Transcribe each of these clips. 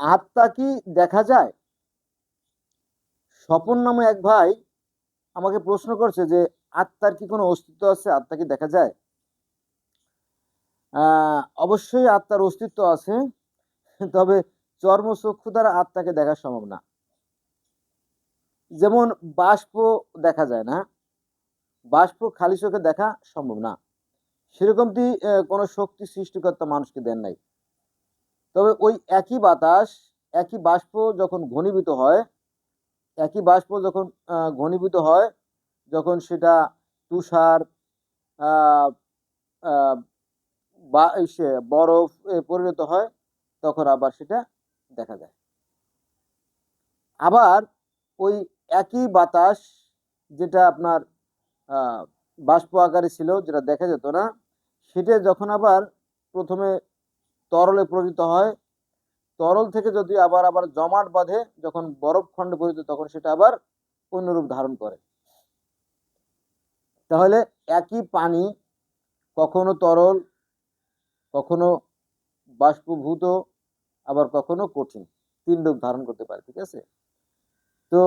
আত্মা কি দেখা যায়? স্বপন নামে এক ভাই আমাকে প্রশ্ন করছে যে, আত্মার কি কোনো অস্তিত্ব আছে? আত্মা কি দেখা যায়? অবশ্যই আত্মার অস্তিত্ব আছে, তবে চর্মচক্ষু দ্বারা আত্মাকে দেখা সম্ভব না। যেমন বাষ্প দেখা যায় না, বাষ্প খালি চোখে দেখা সম্ভব না। সেরকমটি কোনো শক্তি সৃষ্টিকর্তা মানুষকে দেন নাই। তবে ওই একই বাতাস, একই বাষ্প যখন ঘনীভূত হয়, একই বাষ্প যখন ঘনীভূত হয়, যখন সেটা তুষার বা সে বরফ পরিণত হয়, তখন আবার সেটা দেখা যায়। আবার ওই একই বাতাস যেটা আপনার বাষ্প আকারে ছিল, যেটা দেখা যেত না, সেটা যখন আবার প্রথমে তরলে পরিণত হয়। তরল থেকে যদি আবার আবার জমাট বাঁধে, যখন বরফ খণ্ডে পরিণত তখন সেটা আবার অন্য রূপ ধারণ করে। তাহলে একই পানি কখনো তরল, কখনো বাষ্পভূত, আবার কখনো কঠিন, তিন রূপ ধারণ করতে পারে, ঠিক আছে? তো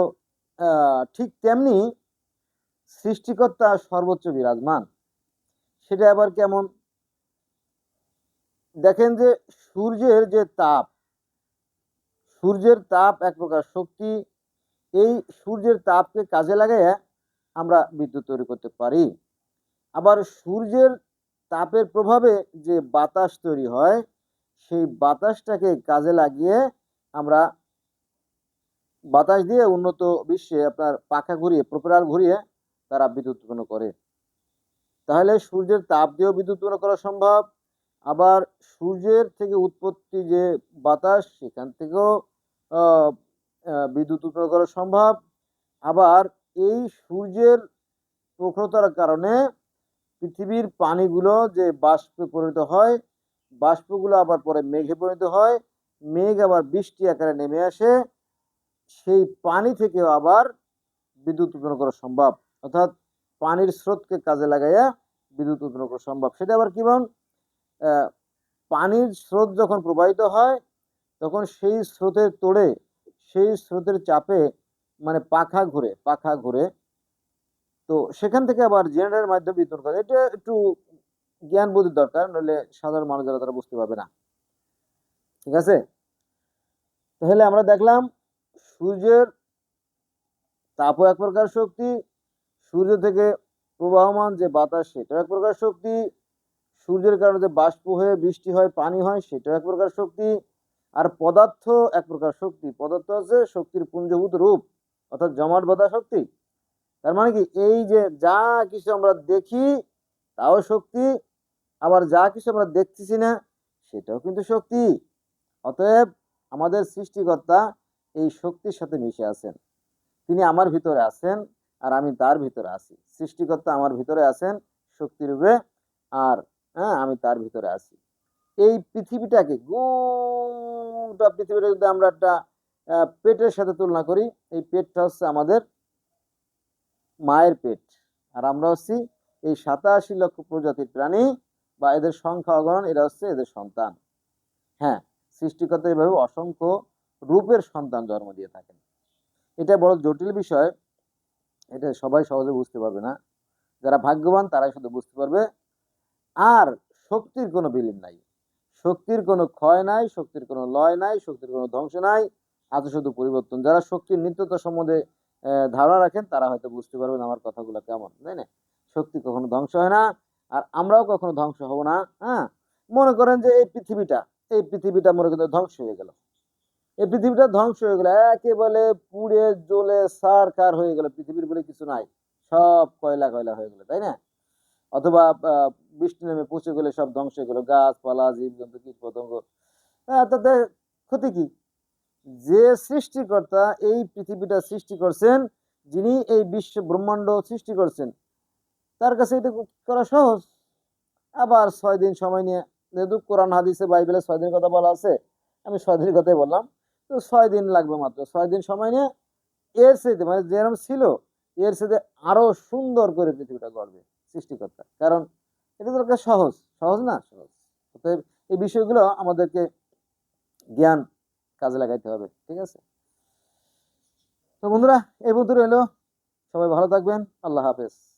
ঠিক তেমনি সৃষ্টিকর্তা সর্বোচ্চ বিরাজমান। সেটা আবার কেমন? দেখেন যে সূর্যের যে তাপ, সূর্যের তাপ এক প্রকার শক্তি। এই সূর্যের তাপকে কাজে লাগাইয়া আমরা বিদ্যুৎ তৈরি করতে পারি। আবার সূর্যের তাপের প্রভাবে যে বাতাস তৈরি হয়, সেই বাতাসটাকে কাজে লাগিয়ে আমরা বাতাস দিয়ে উন্নত বিশ্বে আপনার পাখা ঘুরিয়ে, প্রোপেলার ঘুরিয়ে তারা বিদ্যুৎ উৎপন্ন করে। তাহলে সূর্যের তাপ দিয়েও বিদ্যুৎ উৎপন্ন করা সম্ভব। আবার সূর্যের থেকে উৎপত্তি যে বাতাস সেখান থেকেও বিদ্যুৎ উৎপন্ন করা সম্ভব। আবার এই সূর্যের প্রখরতার কারণে পৃথিবীর পানিগুলো যে বাষ্পে পরিণত হয় বাষ্পগুলো আবার পরে মেঘে পরিণত হয় মেঘ আবার বৃষ্টি আকারে নেমে আসে সেই পানি থেকেও আবার বিদ্যুৎ উৎপন্ন করা সম্ভব। অর্থাৎ পানির স্রোতকে কাজে লাগাইয়া বিদ্যুৎ উৎপন্ন করা সম্ভব। সেটা আবার কেমন আহ, পানির স্রোত যখন প্রবাহিত হয়, তখন সেই স্রোতের তোড়ে, সেই স্রোতের চাপে মানে পাখা ঘুরে পাখা ঘুরে। তো সেখান থেকে আবার জেনারেটরের মাধ্যমে বিদ্যুৎ করে এটা একটু জ্ঞান বুদ্ধির দরকার নইলে সাধারণ মানুষ যারা তারা বুঝতে পারবে না। ঠিক আছে? তাহলে আমরা দেখলাম সূর্যের তাপও এক প্রকার শক্তি, সূর্য থেকে প্রবাহমান যে বাতাস, সেটাও এক প্রকার শক্তি সূর্যের কারণে যে বাষ্প হয়ে বৃষ্টি হয়, পানি হয়, সেটাও এক প্রকার শক্তি। আর পদার্থ এক প্রকার শক্তি। পদার্থ আছে, শক্তির পুঞ্জভূত রূপ, অর্থাৎ জমাট বাঁধা শক্তি। তার মানে কি? এই যে যা কিছু আমরা দেখি, তাও শক্তি, আবার যা কিছু আমরা দেখতেছি না, সেটাও কিন্তু শক্তি। অতএব আমাদের সৃষ্টিকর্তা এই শক্তির সাথে মিশে আছেন। তিনি আমার ভিতরে আছেন, আর আমি তার ভিতরে আছি। সৃষ্টিকর্তা আমার ভিতরে আছেন শক্তিরূপে, আর হ্যাঁ আমি তার ভিতরে আছি। এই পৃথিবীটাকে, গোটা পৃথিবীটা যদি আমরা একটা পেটের সাথে তুলনা করি, এই পেটটা হচ্ছে আমাদের মায়ের পেট। আর আমরা হচ্ছি এই সাতাশি লক্ষ প্রজাতির প্রাণী বা এদের সংখ্যা অগণন, এরা হচ্ছে এদের সন্তান। হ্যাঁ সৃষ্টিকর্তা এইভাবে অসংখ্য রূপের সন্তান জন্ম দিয়ে থাকেন। এটা বড় জটিল বিষয়, এটা সবাই সহজে বুঝতে পারবে না। যারা ভাগ্যবান, তারাই শুধু বুঝতে পারবে আর শক্তির কোনো বিলীন নাই। শক্তির কোনো ক্ষয় নাই, শক্তির কোনো লয় নাই, শক্তির কোনো ধ্বংস নাই। আছে শুধু পরিবর্তন। যারা শক্তির নিত্যতা সম্বন্ধে ধারণা রাখেন, তারা হয়তো বুঝতে পারবেন আমার কথাগুলো কেমন, তাই না? শক্তি কখনো ধ্বংস হয় না, আর আমরাও কখনো ধ্বংস হব না হ্যাঁ? মনে করেন যে এই পৃথিবীটা এই পৃথিবীটা মনে করেন ধ্বংস হয়ে গেল। এই পৃথিবীটা ধ্বংস হয়ে গেল, একেবারে পুড়ে, জ্বলে সার কার হয়ে গেল, পৃথিবীর বলে কিছু নাই। সব কয়লা কয়লা হয়ে গেল, তাই না? অথবা বৃষ্টি নেমে পচে গেলে সব ধ্বংস হয়ে গেল। গাছপালা জীবজন্তু কীট পতঙ্গ হ্যাঁ, তাতে ক্ষতি কি? যে সৃষ্টিকর্তা এই পৃথিবীটা সৃষ্টি করছেন যিনি এই বিশ্ব ব্রহ্মাণ্ড সৃষ্টি করছেন তার কাছে এটা করা সহজ। আবার ছয় দিন সময় নিয়ে যেহেতু কোরআন হাদিসে বাইবেলে ছয় দিনের কথা বলা আছে আমি ছয় দিনের কথাই বললাম। তো ছয় দিন লাগবে মাত্র। ছয় দিন সময় নিয়ে এর সাথে মানে যেরকম ছিল এর সাথে আরও সুন্দর করে পৃথিবীটা গড়বে সৃষ্টিকর্তা। কারণ এটা দরকার সহজ সহজ না? সহজ। অতএব এই বিষয়গুলো আমাদেরকে জ্ঞান কাজে লাগাইতে হবে, ঠিক আছে? তো বন্ধুরা, এই বন্ধুরা রইল। সবাই ভালো থাকবেন। আল্লাহ হাফেজ।